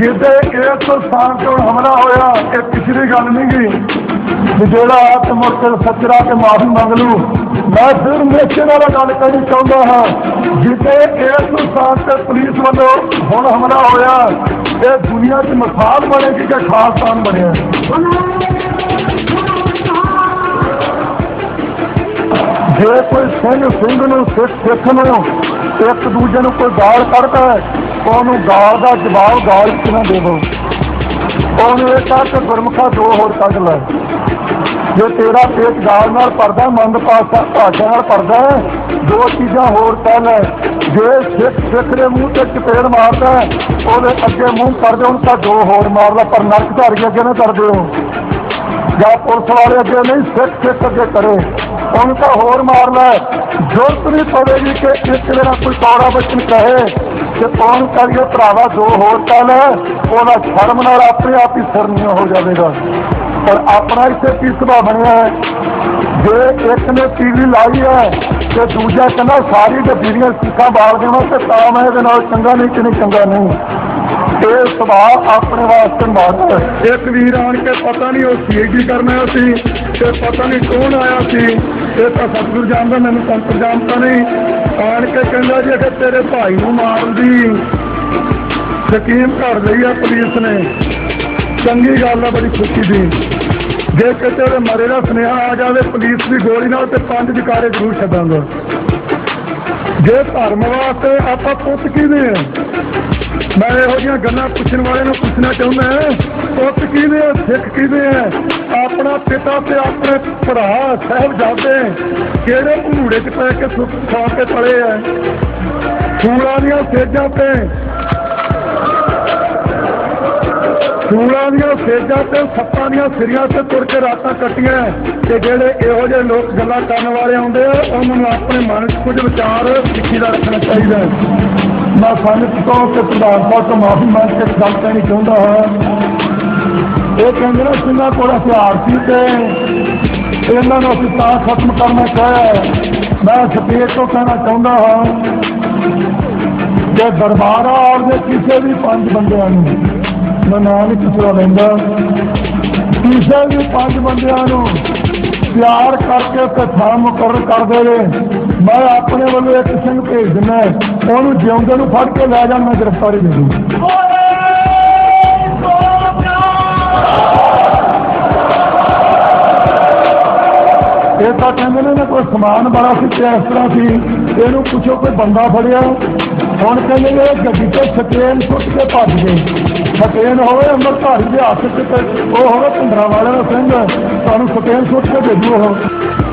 ਜਿੱਦੇ ਇਸ ਸਥਾਨ ਤੋਂ ਹਮਲਾ ਹੋਇਆ, ਇਹ ਪਿਛਲੀ ਗੱਲ ਨਹੀਂ ਗਈ। ਜਿਹੜਾ ਆ ਸੱਚਰਾ ਤੇ ਮਾਫੀ ਮੰਗ ਲੂ ਮੈਂ ਫਿਰ ਮੇਚੇ ਨਾਲ ਗੱਲ ਕਰਨੀ ਚਾਹੁੰਦਾ ਹਾਂ ਜਿੱਦੇ ਇਸ ਸਥਾਨ ਤੇ ਪੁਲਿਸ ਵੱਲੋਂ ਹੁਣ ਹਮਲਾ ਹੋਇਆ, ਇਹ ਦੁਨੀਆ 'ਚ ਮਿਸਾਲ ਬਣੇਗੀ ਕਿ ਖਾਲਸਾਨ ਬਣਿਆ? ਜੇ ਕੋਈ ਸਿੰਘ ਸਿੰਘ ਨੂੰ ਸਿੱਖ ਸਿੱਖ ਨੂੰ ਇੱਕ ਦੂਜੇ ਨੂੰ ਕੋਈ ਗਾਲ ਕੱਢਦਾ ਹੈ ਉਹਨੂੰ ਗਾਲ ਦਾ ਜਵਾਬ ਗਾਲ ਚ ਨਾ ਦੇਵੋ? ਉਹਨੂੰ ਇਹ ਕਹ ਕੇ ਗੁਰਮੁਖਾ ਦੋ ਹੋਰ ਕੱਢ ਲੈ। ਜੇ ਤੇਰਾ ਪੇਟ ਗਾਲ ਨਾਲ ਭਰਦਾ ਮੰਦ ਪਾਸਾ ਭਾਸ਼ਾ ਨਾਲ ਭਰਦਾ ਦੋ ਚੀਜ਼ਾਂ ਹੋਰ ਕਹਿ ਲੈ। ਜੇ ਸਿੱਖ ਸਿੱਖ ਦੇ ਮੂੰਹ ਤੇ ਚਪੇੜ ਮਾਰਦਾ ਉਹਦੇ ਅੱਗੇ ਮੂੰਹ ਕਰਦੇ, ਉਹਨੂੰ ਤਾਂ ਦੋ ਹੋਰ ਮਾਰਦਾ ਪਰ ਨਰਕ ਧਾਰ ਕੇ ਅੱਗੇ ਨਾ ਕਰਦੇ ਹੋ। ਜਾਂ ਪੁਲਿਸ ਵਾਲੇ ਅੱਗੇ ਨਹੀਂ ਸਿੱਖ ਸਿੱਖ ਅੱਗੇ ਕਰੇ, ਉਹਨੂੰ ਤਾਂ ਹੋਰ ਮਾਰ ਲੈ। ਜ਼ਰੂਰਤ ਨਹੀਂ ਪਵੇਗੀ ਕਿ ਇੱਕ ਦਿਨ ਕੋਈ ਕੌੜਾ ਬਚਨ ਕਹੇ ਕਿ ਕੌਣ ਕਰੀਏ ਭਰਾਵਾ, ਜੋ ਹੋਰ ਕਹਿ ਲੈ ਉਹਦਾ ਸ਼ਰਮ ਨਾਲ ਆਪਣੇ ਆਪ ਹੀ ਸਰਨੀਆਂ ਹੋ ਜਾਵੇਗਾ। ਪਰ ਆਪਣਾ ਇੱਥੇ ਕੀ ਸੁਭਾਅ ਬਣਿਆ ਹੈ? ਜੇ ਇੱਕ ਨੇ ਟੀਵੀ ਲਾਈ ਹੈ ਤੇ ਦੂਜਾ ਕਹਿੰਦਾ ਸਾਰੀ ਡੱਬੀਆਂ ਸਿੱਖਾਂ ਬਾਲ ਦੇਣਾ ਤੇ ਤਾਂ ਮੈਂ ਇਹਦੇ ਨਾਲ ਚੰਗਾ ਨਹੀਂ ਕਿ ਨਹੀਂ ਚੰਗਾ ਨਹੀਂ। ਇਹ ਸੁਭਾਅ ਆਪਣੇ ਵਾਸਤੇ ਮਾੜਾ ਇੱਕ ਵੀਰ ਆਣ ਕੇ ਪਤਾ ਨਹੀਂ ਉਹ ਸੀਆਈਡੀ ਕਰਨ ਆਇਆ ਸੀ ਤੇ ਪਤਾ ਨਹੀਂ ਕੌਣ ਆਇਆ ਸੀ। ਇਹ ਤਾਂ ਸਤਿਗੁਰ ਜਾਣਦਾ, ਮੈਨੂੰ ਸੰਤ ਜਾਣਦਾ ਨਹੀਂ। ਆਣ ਕੇ ਕਹਿੰਦਾ ਜੀ ਕਿ ਤੇਰੇ ਭਾਈ ਨੂੰ ਮਾਰਨ ਸਕੀਮ ਘੜ ਲਈ ਆ ਪੁਲਿਸ ਨੇ। ਚੰਗੀ ਗੱਲ ਆ, ਬੜੀ ਖੁਸ਼ੀ ਦੀ। ਜੇ ਕਿਤੇ ਦੇ ਮਰੇ ਦਾ ਸੁਨੇਹਾ ਆ ਜਾਵੇ, ਪੁਲਿਸ ਦੀ ਗੋਲੀ ਨਾਲ ਤੇ ਪੰਜ ਵਿਕਾਰੇ ਜ਼ਰੂਰ ਛੱਡਾਂਗਾ। ਜੇ ਧਰਮ ਵਾਸਤੇ ਆਪਾਂ ਪੁੱਤ ਕਿਹਦੇ ਆ? ਮੈਂ ਇਹੋ ਜਿਹੀਆਂ ਗੱਲਾਂ ਪੁੱਛਣ ਵਾਲੇ ਨੂੰ ਪੁੱਛਣਾ ਚਾਹੁੰਦਾ ਪੁੱਤ ਕਿਹਦੇ ਆ, ਸਿੱਖ ਕਿਹਦੇ ਆ? ਆਪਣਾ ਪਿਤਾ ਤੇ ਆਪਣੇ ਭਰਾ ਸਾਹਿਬਜ਼ਾਦੇ ਕਿਹੜੇ ਭੂੜੇ 'ਚ ਪੈ ਕੇ ਸੁੱਖ ਖਾ ਕੇ ਪਲੇ ਆ? ਸੂਲਾਂ ਦੀਆਂ ਸੇਜਾਂ ਤੇ ਸੂਲਾਂ ਦੀਆਂ ਸੇਜਾਂ ਤੇ ਸੱਪਾਂ ਦੀਆਂ ਸਿਰੀਆਂ ਤੇ ਤੁਰ ਕੇ ਰਾਤਾਂ ਕੱਟੀਆਂ ਤੇ ਜਿਹੜੇ ਇਹੋ ਜਿਹੇ ਲੋਕ ਗੱਲਾਂ ਕਰਨ ਵਾਲੇ ਆਉਂਦੇ ਆ ਉਹਨਾਂ ਨੂੰ ਆਪਣੇ ਮਨ 'ਚ ਕੁਝ ਵਿਚਾਰ ਸਿੱਖੀ ਦਾ ਰੱਖਣਾ ਚਾਹੀਦਾ ਮੈਂ ਸੰਗਤ ਤੋਂ ਤੇ ਪ੍ਰਧਾਨ ਸਾਹਿਬ ਤੋਂ ਮਾਫੀ ਮੰਗ ਕੇ ਗੱਲ ਕਹਿਣੀ ਚਾਹੁੰਦਾ ਹਾਂ। ਇਹ ਕਹਿੰਦੇ ਨੇ ਸਿੰਘਾਂ ਕੋਲ ਹਥਿਆਰ ਸੀ ਤੇ ਇਹਨਾਂ ਨੂੰ ਅਸੀਂ ਤਾਂ ਖਤਮ ਕਰਨਾ ਚਾਹਿਆ ਮੈਂ ਸਪੀਰ ਤੋਂ ਕਹਿਣਾ ਚਾਹੁੰਦਾ ਹਾਂ ਕਿ ਦਰਬਾਰਾ ਔਰ ਦੇ ਕਿਸੇ ਵੀ ਪੰਜ ਬੰਦਿਆਂ ਨੂੰ ਮੈਂ ਨਾਂ ਨਹੀਂ ਕਿਸੇ ਲੈਂਦਾ। ਕਿਸੇ ਵੀ ਪੰਜ ਬੰਦਿਆਂ ਨੂੰ ਪਿਆਰ ਕਰਕੇ ਤੇ ਥਾਂ ਮੁਕਰਰ ਕਰ ਦੇਵੇ ਮੈਂ ਆਪਣੇ ਵੱਲੋਂ ਇੱਕ ਸਿੰਘ ਭੇਜ ਦਿੰਦਾ ਉਹਨੂੰ ਜਿਉਂਦੇ ਨੂੰ ਫੜ ਕੇ ਲੈ ਜਾਣ ਗ੍ਰਿਫਤਾਰੀ ਦੇ ਦੂੰ। ਇਹ ਤਾਂ ਕਹਿੰਦੇ ਨੇ ਨਾ ਕੋਈ ਸਮਾਨ ਬੜਾ ਸੀ ਤੇ ਇਸ ਤਰ੍ਹਾਂ ਸੀ। ਇਹਨੂੰ ਪੁੱਛੋ ਕੋਈ ਬੰਦਾ ਫੜਿਆ। ਹੁਣ ਕਹਿੰਦੇ ਨੇ ਗੱਡੀ ਤੇ ਸਕੇਨ ਸੁੱਟ ਕੇ ਭੱਜ ਗਏ। ਸਕੇਨ ਹੋਵੇ ਅੰਮ੍ਰਿਤਧਾਰੀ ਦੇ ਹੱਥ 'ਚ ਤੇ ਉਹ ਹੋਵੇ ਭਿੰਡਰਾਂ ਵਾਲਿਆਂ ਦਾ ਸਿੰਘ, ਤੁਹਾਨੂੰ ਸਕੇਨ ਸੁੱਟ ਕੇ ਭੇਜੋ ਉਹ।